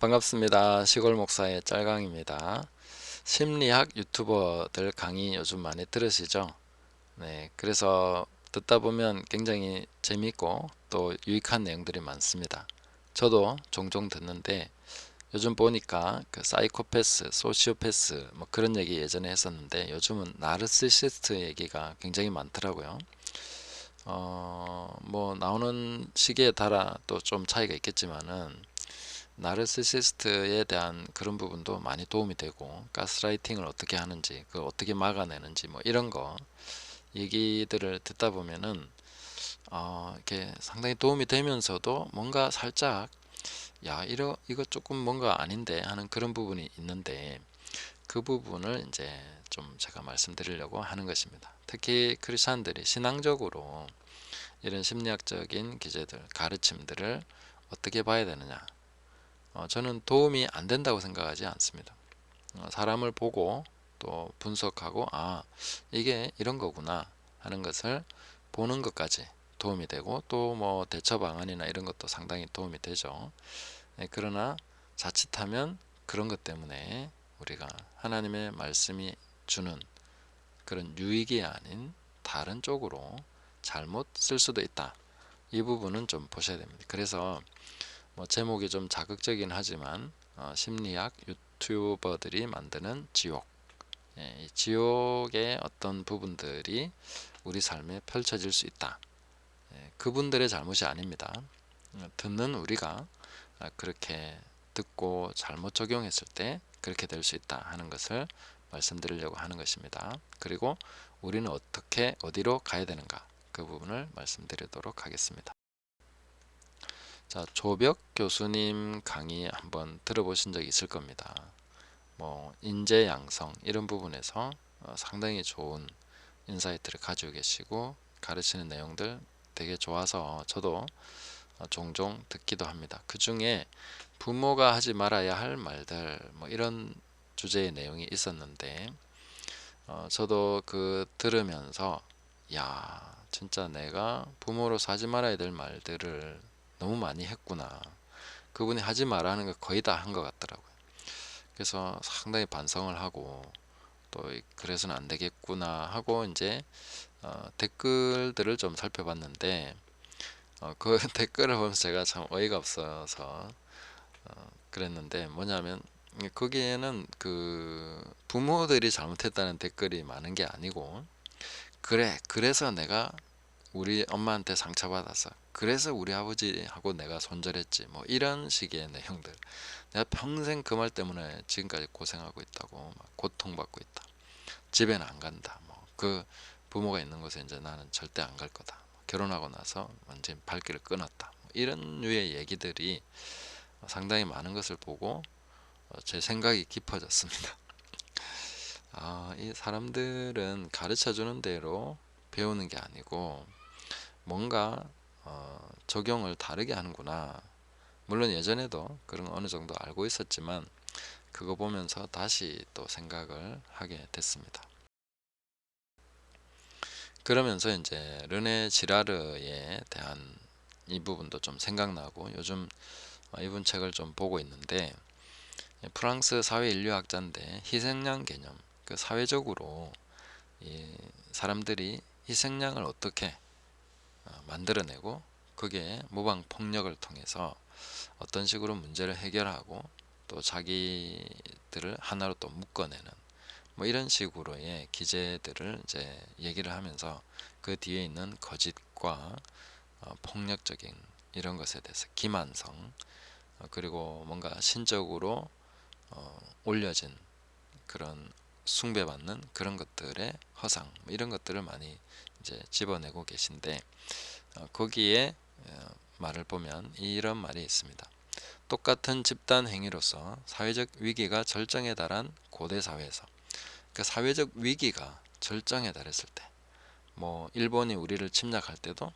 반갑습니다. 시골 목사의 짤강입니다. 심리학 유튜버들 강의 요즘 많이 들으시죠? 네, 그래서 듣다 보면 굉장히 재미있고 또 유익한 내용들이 많습니다. 저도 종종 듣는데 요즘 보니까 그 사이코패스, 소시오패스 뭐 그런 얘기 예전에 했었는데 요즘은 나르시시스트 얘기가 굉장히 많더라고요. 어, 뭐 나오는 시기에 따라 또 좀 차이가 있겠지만은 나르시시스트에 대한 그런 부분도 많이 도움이 되고 가스라이팅을 어떻게 하는지 그 어떻게 막아내는지 뭐 이런 거 얘기들을 듣다 보면은 어, 이렇게 상당히 도움이 되면서도 뭔가 살짝 야 이러 이거 조금 뭔가 아닌데 하는 그런 부분이 있는데 그 부분을 이제 좀 제가 말씀드리려고 하는 것입니다. 특히 크리스천들이 신앙적으로 이런 심리학적인 기제들 가르침들을 어떻게 봐야 되느냐 어, 저는 도움이 안 된다고 생각하지 않습니다. 어, 사람을 보고 또 분석하고 아 이게 이런 거구나 하는 것을 보는 것까지 도움이 되고 또 뭐 대처 방안이나 이런 것도 상당히 도움이 되죠. 네, 그러나 자칫하면 그런 것 때문에 우리가 하나님의 말씀이 주는 그런 유익이 아닌 다른 쪽으로 잘못 쓸 수도 있다. 이 부분은 좀 보셔야 됩니다. 그래서 뭐 제목이 좀 자극적이긴 하지만 어, 심리학 유튜버들이 만드는 지옥. 예, 지옥의 어떤 부분들이 우리 삶에 펼쳐질 수 있다. 예, 그분들의 잘못이 아닙니다. 어, 듣는 우리가 아, 그렇게 듣고 잘못 적용했을 때 그렇게 될 수 있다 하는 것을 말씀드리려고 하는 것입니다. 그리고 우리는 어떻게 어디로 가야 되는가 그 부분을 말씀드리도록 하겠습니다 자, 조벽 교수님 강의 한번 들어보신 적 있을 겁니다. 뭐 인재 양성 이런 부분에서 어, 상당히 좋은 인사이트를 가지고 계시고 가르치는 내용들 되게 좋아서 저도 어, 종종 듣기도 합니다. 그 중에 부모가 하지 말아야 할 말들 뭐 이런 주제의 내용이 있었는데 어, 저도 그 들으면서 야 진짜 내가 부모로서 하지 말아야 될 말들을 너무 많이 했구나. 그분이 하지 말라는 거 거의 다 한 것 같더라고요. 그래서 상당히 반성을 하고 또 그래서는 안 되겠구나 하고 이제 어, 댓글들을 좀 살펴봤는데 어, 그 댓글을 보면서 제가 참 어이가 없어서 어, 그랬는데 뭐냐면 거기에는 그 부모들이 잘못했다는 댓글이 많은 게 아니고 그래 그래서 내가 우리 엄마한테 상처받았어. 그래서 우리 아버지하고 내가 손절했지. 뭐 이런 식의 내용들. 내가 평생 그 말 때문에 지금까지 고생하고 있다고, 고통받고 있다. 집에는 안 간다. 뭐 그 부모가 있는 곳에 이제 나는 절대 안 갈 거다. 결혼하고 나서 완전 발길을 끊었다. 뭐 이런 류의 얘기들이 상당히 많은 것을 보고 어, 제 생각이 깊어졌습니다. 아, 이 사람들은 가르쳐 주는 대로 배우는 게 아니고 뭔가 어, 적용을 다르게 하는구나. 물론 예전에도 그런 어느 정도 알고 있었지만 그거 보면서 다시 또 생각을 하게 됐습니다. 그러면서 이제 르네 지라르에 대한 이 부분도 좀 생각나고 요즘 이분 책을 좀 보고 있는데 프랑스 사회 인류학자인데 희생양 개념 그 사회적으로 사람들이 희생양을 어떻게 어, 만들어내고 그게 모방 폭력을 통해서 어떤 식으로 문제를 해결하고 또 자기들을 하나로 또 묶어내는 뭐 이런 식으로의 기제들을 이제 얘기를 하면서 그 뒤에 있는 거짓과 어, 폭력적인 이런 것에 대해서 기만성 어, 그리고 뭔가 신적으로 어, 올려진 그런 숭배받는 그런 것들의 허상 뭐 이런 것들을 많이 이제 집어내고 계신데 어, 거기에 어, 말을 보면 이런 말이 있습니다. 똑같은 집단 행위로서 사회적 위기가 절정에 달한 고대 사회에서 그 사회적 위기가 절정에 달했을 때 뭐 일본이 우리를 침략할 때도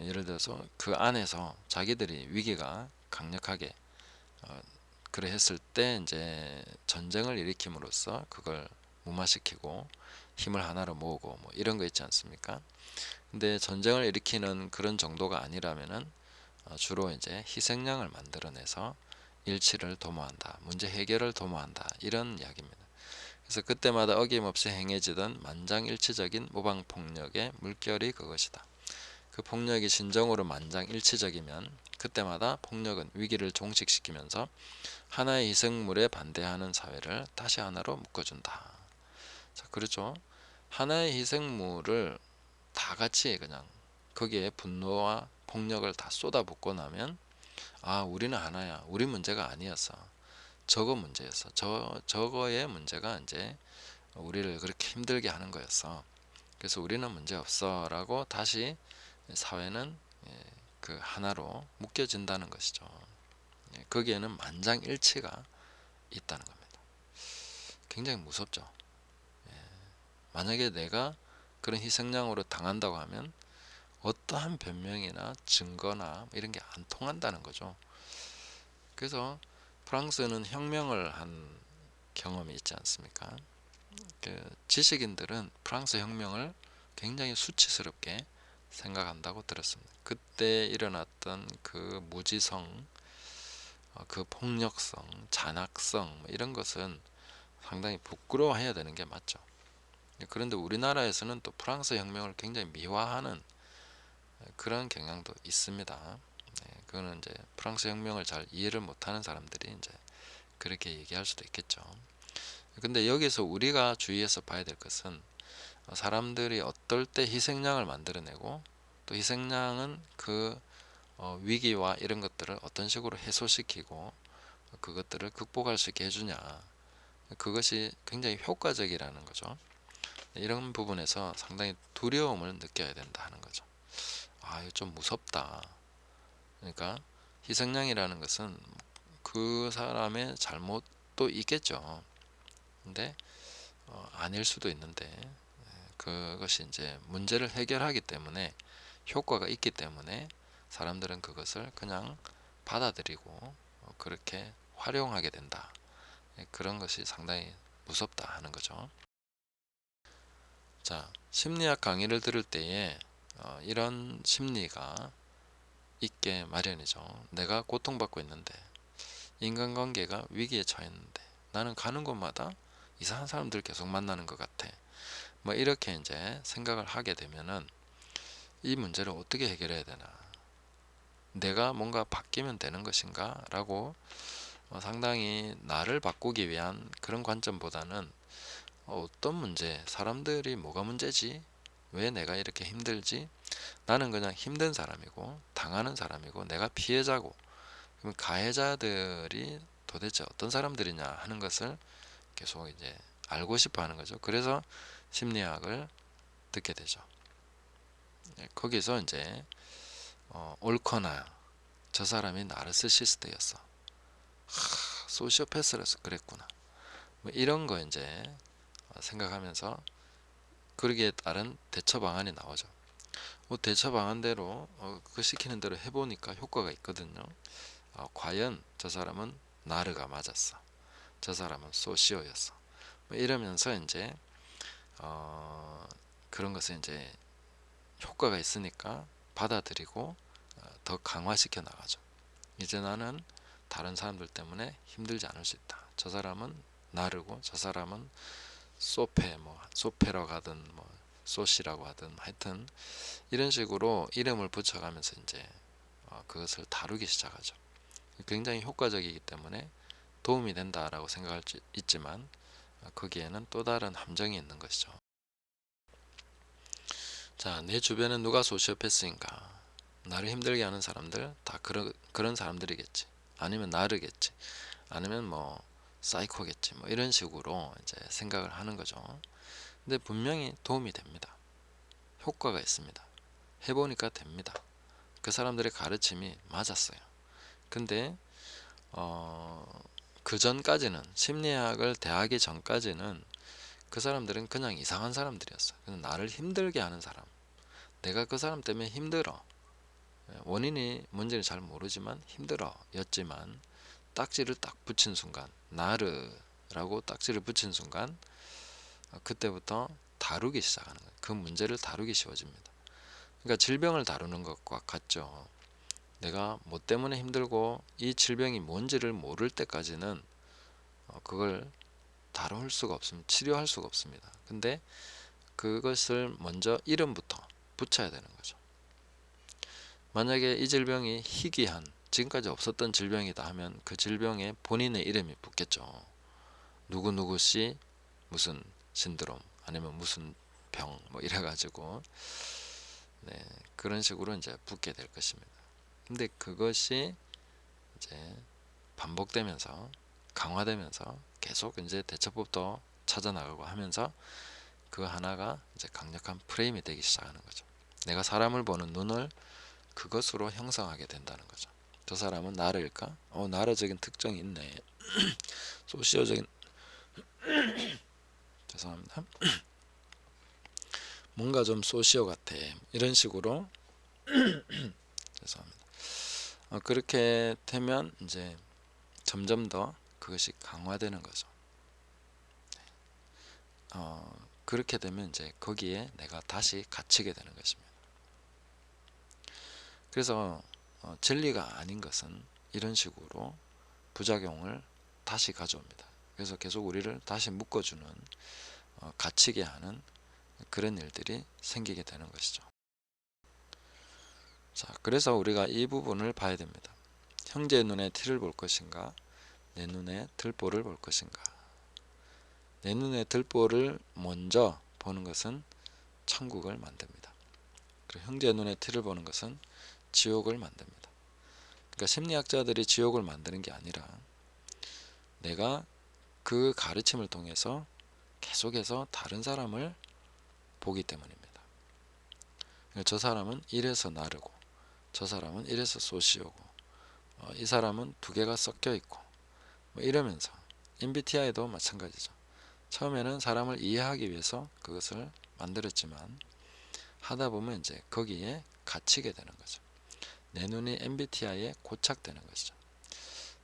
예를 들어서 그 안에서 자기들이 위기가 강력하게 어, 그래 했을 때 이제 전쟁을 일으킴으로써 그걸 무마시키고 힘을 하나로 모으고 뭐 이런 거 있지 않습니까? 근데 전쟁을 일으키는 그런 정도가 아니라면은 어, 주로 이제 희생양을 만들어내서 일치를 도모한다. 문제 해결을 도모한다. 이런 이야기입니다. 그래서 그때마다 어김없이 행해지던 만장일치적인 모방폭력의 물결이 그것이다. 그 폭력이 진정으로 만장일치적이면 그때마다 폭력은 위기를 종식시키면서 하나의 희생물에 반대하는 사회를 다시 하나로 묶어준다. 자, 그렇죠. 하나의 희생물을 다 같이 그냥 거기에 분노와 폭력을 다 쏟아붓고 나면 아 우리는 하나야. 우리 문제가 아니었어 저거 문제였어. 저 저거의 문제가 이제 우리를 그렇게 힘들게 하는 거였어. 그래서 우리는 문제 없어 라고 다시 사회는 예, 그 하나로 묶여진다는 것이죠. 예, 거기에는 만장일치가 있다는 겁니다. 굉장히 무섭죠. 예, 만약에 내가 그런 희생양으로 당한다고 하면 어떠한 변명이나 증거나 이런 게 안 통한다는 거죠. 그래서 프랑스는 혁명을 한 경험이 있지 않습니까? 그 지식인들은 프랑스 혁명을 굉장히 수치스럽게 생각한다고 들었습니다. 그때 일어났던 그 무지성, 어, 그 폭력성, 잔악성 뭐 이런 것은 상당히 부끄러워해야 되는 게 맞죠. 그런데 우리나라에서는 또 프랑스 혁명을 굉장히 미화하는 그런 경향도 있습니다. 네, 그거는 이제 프랑스 혁명을 잘 이해를 못하는 사람들이 이제 그렇게 얘기할 수도 있겠죠. 근데 여기서 우리가 주의해서 봐야 될 것은 사람들이 어떨 때 희생양을 만들어내고 또 희생양은 그 어, 위기와 이런 것들을 어떤 식으로 해소시키고 그것들을 극복할 수 있게 해주냐 그것이 굉장히 효과적이라는 거죠. 이런 부분에서 상당히 두려움을 느껴야 된다 하는 거죠. 아, 이거 좀 무섭다. 그러니까 희생양이라는 것은 그 사람의 잘못도 있겠죠. 근데 어, 아닐 수도 있는데 예, 그것이 이제 문제를 해결하기 때문에 효과가 있기 때문에 사람들은 그것을 그냥 받아들이고 어, 그렇게 활용하게 된다. 예, 그런 것이 상당히 무섭다 하는 거죠. 자, 심리학 강의를 들을 때에 어, 이런 심리가 있게 마련이죠. 내가 고통받고 있는데 인간관계가 위기에 처했는데 나는 가는 곳마다 이상한 사람들 계속 만나는 것 같아. 뭐 이렇게 이제 생각을 하게 되면은 이 문제를 어떻게 해결해야 되나? 내가 뭔가 바뀌면 되는 것인가? 라고 어, 상당히 나를 바꾸기 위한 그런 관점보다는 어떤 문제, 사람들이 뭐가 문제지? 왜 내가 이렇게 힘들지? 나는 그냥 힘든 사람이고 당하는 사람이고 내가 피해자고 그럼 가해자들이 도대체 어떤 사람들이냐 하는 것을 계속 이제 알고 싶어 하는 거죠. 그래서 심리학을 듣게 되죠. 네, 거기서 이제 어, 옳거나 저 사람이 나르스시스트였어. 하, 소시오패스라서 그랬구나. 뭐 이런 거 이제 생각하면서 그러기에 따른 대처 방안이 나오죠. 뭐 대처 방안대로 어, 그 시키는 대로 해보니까 효과가 있거든요. 어, 과연 저 사람은 나르가 맞았어. 저 사람은 소시오였어. 뭐 이러면서 이제 어, 그런 것을 이제 효과가 있으니까 받아들이고 어, 더 강화시켜 나가죠. 이제 나는 다른 사람들 때문에 힘들지 않을 수 있다. 저 사람은 나르고 저 사람은 소페 뭐 소페라고 하든 뭐 소시라고 하든 하여튼 이런 식으로 이름을 붙여가면서 이제 어, 그것을 다루기 시작하죠. 굉장히 효과적이기 때문에 도움이 된다라고 생각할 수 있지만 어, 거기에는 또 다른 함정이 있는 것이죠. 자, 내 주변에 누가 소시오패스인가? 나를 힘들게 하는 사람들 다 그런 그런 사람들이겠지. 아니면 나르겠지. 아니면 뭐 사이코겠지 뭐 이런 식으로 이제 생각을 하는 거죠. 근데 분명히 도움이 됩니다. 효과가 있습니다. 해보니까 됩니다. 그 사람들의 가르침이 맞았어요. 근데 어, 그 전까지는 심리학을 대하기 전까지는 그 사람들은 그냥 이상한 사람들이었어요. 그냥 나를 힘들게 하는 사람. 내가 그 사람 때문에 힘들어. 원인이 뭔지는 잘 모르지만 힘들어 였지만 딱지를 딱 붙인 순간 나르라고 딱지를 붙인 순간 그때부터 다루기 시작하는 거예요. 그 문제를 다루기 쉬워집니다. 그러니까 질병을 다루는 것과 같죠. 내가 뭐 때문에 힘들고 이 질병이 뭔지를 모를 때까지는 어, 그걸 다룰 수가 없습니다. 치료할 수가 없습니다. 근데 그것을 먼저 이름부터 붙여야 되는 거죠. 만약에 이 질병이 희귀한 지금까지 없었던 질병이다 하면 그 질병에 본인의 이름이 붙겠죠. 누구누구 씨 무슨 신드롬 아니면 무슨 병 뭐 이래 가지고 네, 그런 식으로 이제 붙게 될 것입니다. 근데 그것이 이제 반복되면서 강화되면서 계속 이제 대처법도 찾아 나가고 하면서 그 하나가 이제 강력한 프레임이 되기 시작하는 거죠. 내가 사람을 보는 눈을 그것으로 형성하게 된다는 거죠. 저 사람은 나르일까? 어, 나르적인 특성이 있네. 소시오적인 죄송합니다. 뭔가 좀 소시오 같아. 이런 식으로 죄송합니다. 어, 그렇게 되면 이제 점점 더 그것이 강화되는 거죠. 어, 그렇게 되면 이제 거기에 내가 다시 갇히게 되는 것입니다. 그래서 어, 진리가 아닌 것은 이런 식으로 부작용을 다시 가져옵니다. 그래서 계속 우리를 다시 묶어주는 어, 갇히게 하는 그런 일들이 생기게 되는 것이죠. 자, 그래서 우리가 이 부분을 봐야 됩니다. 형제의 눈에 티를 볼 것인가, 내 눈에 들보를 볼 것인가. 내 눈에 들보를 먼저 보는 것은 천국을 만듭니다. 그리고 형제의 눈에 티를 보는 것은 지옥을 만듭니다. 그러니까 심리학자들이 지옥을 만드는 게 아니라 내가 그 가르침을 통해서 계속해서 다른 사람을 보기 때문입니다. 저 사람은 이래서 나르고 저 사람은 이래서 소시오고 어, 이 사람은 두 개가 섞여 있고 뭐 이러면서 MBTI도 마찬가지죠. 처음에는 사람을 이해하기 위해서 그것을 만들었지만 하다 보면 이제 거기에 갇히게 되는 거죠. 내 눈이 MBTI에 고착되는 것이죠.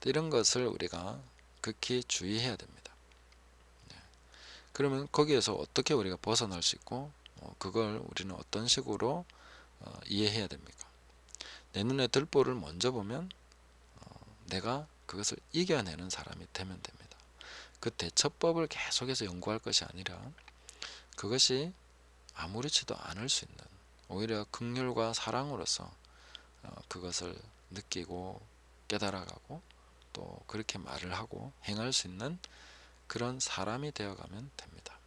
이런 것을 우리가 극히 주의해야 됩니다. 네. 그러면 거기에서 어떻게 우리가 벗어날 수 있고 어, 그걸 우리는 어떤 식으로 어, 이해해야 됩니까? 내 눈에 들보를 먼저 보면 어, 내가 그것을 이겨내는 사람이 되면 됩니다. 그 대처법을 계속해서 연구할 것이 아니라 그것이 아무렇지도 않을 수 있는 오히려 극률과 사랑으로서 어, 그것을 느끼고 깨달아가고 또 그렇게 말을 하고 행할 수 있는 그런 사람이 되어가면 됩니다.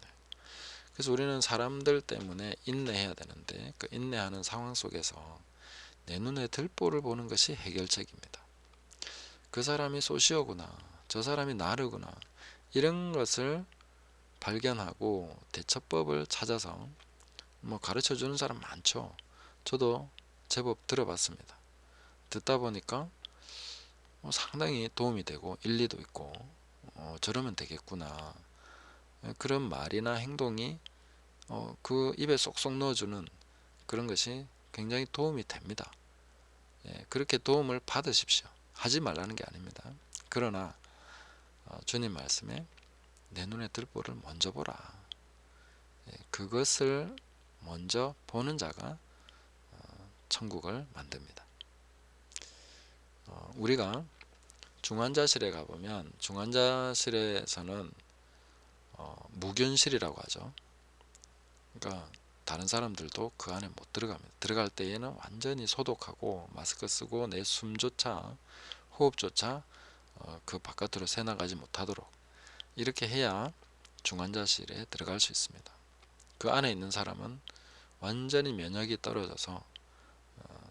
네. 그래서 우리는 사람들 때문에 인내해야 되는데 그 인내하는 상황 속에서 내 눈에 들보를 보는 것이 해결책입니다. 그 사람이 소시오구나, 저 사람이 나르구나 이런 것을 발견하고 대처법을 찾아서 뭐 가르쳐 주는 사람 많죠. 저도 제법 들어봤습니다. 듣다 보니까 어, 상당히 도움이 되고 일리도 있고 어, 저러면 되겠구나 그런 말이나 행동이 어, 그 입에 쏙쏙 넣어주는 그런 것이 굉장히 도움이 됩니다. 예, 그렇게 도움을 받으십시오. 하지 말라는 게 아닙니다. 그러나 어, 주님 말씀에 내 눈에 들보를 먼저 보라. 예, 그것을 먼저 보는 자가 천국을 만듭니다. 어, 우리가 중환자실에 가보면 중환자실에서는 어, 무균실이라고 하죠. 그러니까 다른 사람들도 그 안에 못 들어갑니다. 들어갈 때에는 완전히 소독하고 마스크 쓰고 내 숨조차 호흡조차 어, 그 바깥으로 새나가지 못하도록 이렇게 해야 중환자실에 들어갈 수 있습니다. 그 안에 있는 사람은 완전히 면역이 떨어져서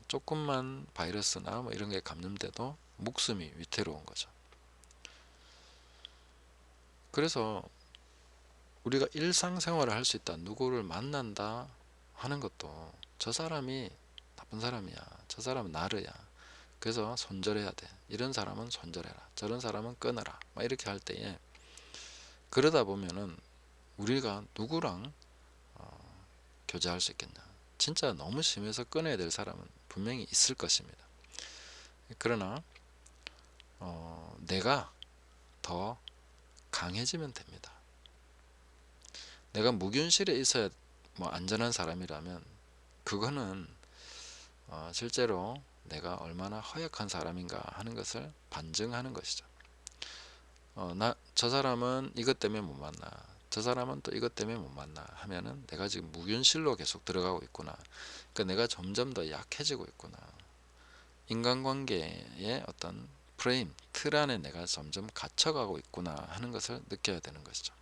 조금만 바이러스나 뭐 이런 게 감염돼도 목숨이 위태로운 거죠. 그래서 우리가 일상생활을 할 수 있다. 누구를 만난다 하는 것도 저 사람이 나쁜 사람이야. 저 사람은 나르야. 그래서 손절해야 돼. 이런 사람은 손절해라. 저런 사람은 끊어라. 막 이렇게 할 때에 그러다 보면은 우리가 누구랑 어, 교제할 수 있겠냐. 진짜 너무 심해서 끊어야 될 사람은 분명히 있을 것입니다. 그러나 어, 내가 더 강해지면 됩니다. 내가 무균실에 있어야 뭐 안전한 사람이라면 그거는 어, 실제로 내가 얼마나 허약한 사람인가 하는 것을 반증하는 것이죠. 어, 나, 저 사람은 이것 때문에 못 만나. 저 사람은 또 이것 때문에 못 만나 하면은 내가 지금 무균실로 계속 들어가고 있구나. 그러니까 내가 점점 더 약해지고 있구나. 인간관계의 어떤 프레임, 틀 안에 내가 점점 갇혀가고 있구나 하는 것을 느껴야 되는 것이죠.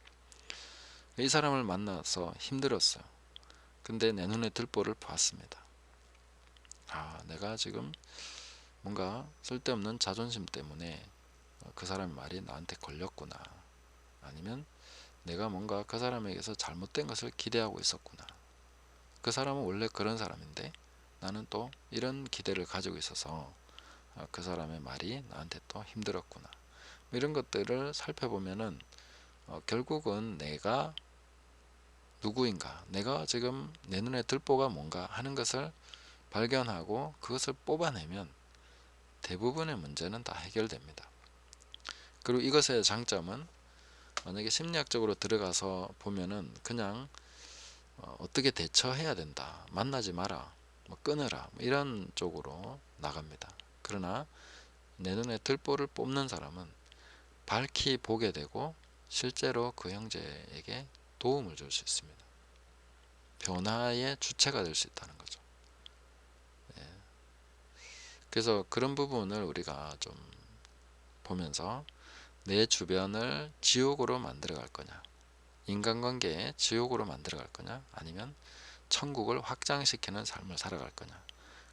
이 사람을 만나서 힘들었어요. 근데 내 눈에 들보를 보았습니다. 아, 내가 지금 뭔가 쓸데없는 자존심 때문에 그 사람의 말이 나한테 걸렸구나. 아니면 내가 뭔가 그 사람에게서 잘못된 것을 기대하고 있었구나. 그 사람은 원래 그런 사람인데 나는 또 이런 기대를 가지고 있어서 어, 그 사람의 말이 나한테 또 힘들었구나. 뭐 이런 것들을 살펴보면은 어, 결국은 내가 누구인가, 내가 지금 내 눈에 들보가 뭔가 하는 것을 발견하고 그것을 뽑아내면 대부분의 문제는 다 해결됩니다. 그리고 이것의 장점은 만약에 심리학적으로 들어가서 보면은 그냥 어, 어떻게 대처해야 된다. 만나지 마라. 뭐 끊어라. 뭐 이런 쪽으로 나갑니다. 그러나 내 눈에 들보를 뽑는 사람은 밝히 보게 되고 실제로 그 형제에게 도움을 줄 수 있습니다. 변화의 주체가 될 수 있다는 거죠. 예. 그래서 그런 부분을 우리가 좀 보면서 내 주변을 지옥으로 만들어 갈 거냐? 인간관계에 지옥으로 만들어 갈 거냐? 아니면 천국을 확장시키는 삶을 살아갈 거냐?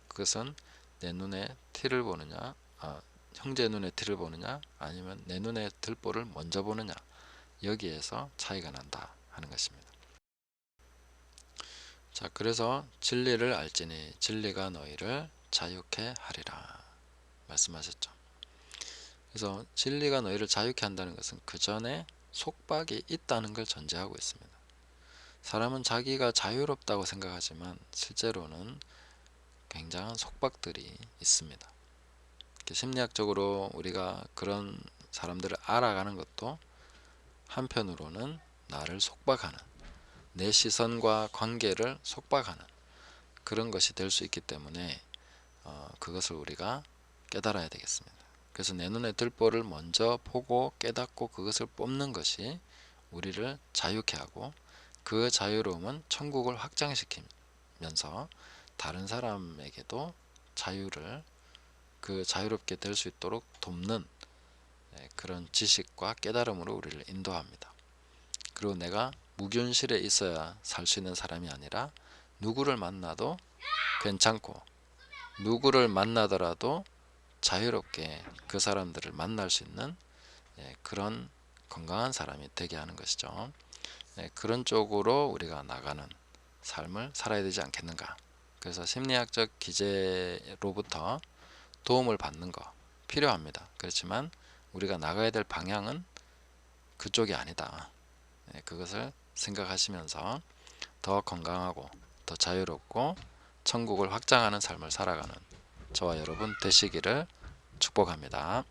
그것은 내 눈에 티를 보느냐? 아, 형제 눈에 티를 보느냐? 아니면 내 눈에 들보를 먼저 보느냐? 여기에서 차이가 난다 하는 것입니다. 자 그래서 진리를 알지니 진리가 너희를 자유케 하리라 말씀하셨죠 그래서 진리가 너희를 자유케 한다는 것은 그 전에 속박이 있다는 걸 전제하고 있습니다. 사람은 자기가 자유롭다고 생각하지만 실제로는 굉장한 속박들이 있습니다. 심리학적으로 우리가 그런 사람들을 알아가는 것도 한편으로는 나를 속박하는 내 시선과 관계를 속박하는 그런 것이 될 수 있기 때문에 어, 그것을 우리가 깨달아야 되겠습니다. 그래서 내 눈에 들보를 먼저 보고 깨닫고 그것을 뽑는 것이 우리를 자유케 하고 그 자유로움은 천국을 확장시키면서 다른 사람에게도 자유를 그 자유롭게 될 수 있도록 돕는 예, 그런 지식과 깨달음으로 우리를 인도합니다. 그리고 내가 무균실에 있어야 살 수 있는 사람이 아니라 누구를 만나도 괜찮고 누구를 만나더라도 자유롭게 그 사람들을 만날 수 있는 예, 그런 건강한 사람이 되게 하는 것이죠. 예, 그런 쪽으로 우리가 나가는 삶을 살아야 되지 않겠는가. 그래서 심리학적 기제로부터 도움을 받는 거 필요합니다. 그렇지만 우리가 나가야 될 방향은 그쪽이 아니다. 예, 그것을 생각하시면서 더 건강하고 더 자유롭고 천국을 확장하는 삶을 살아가는 저와 여러분 되시기를 축복합니다.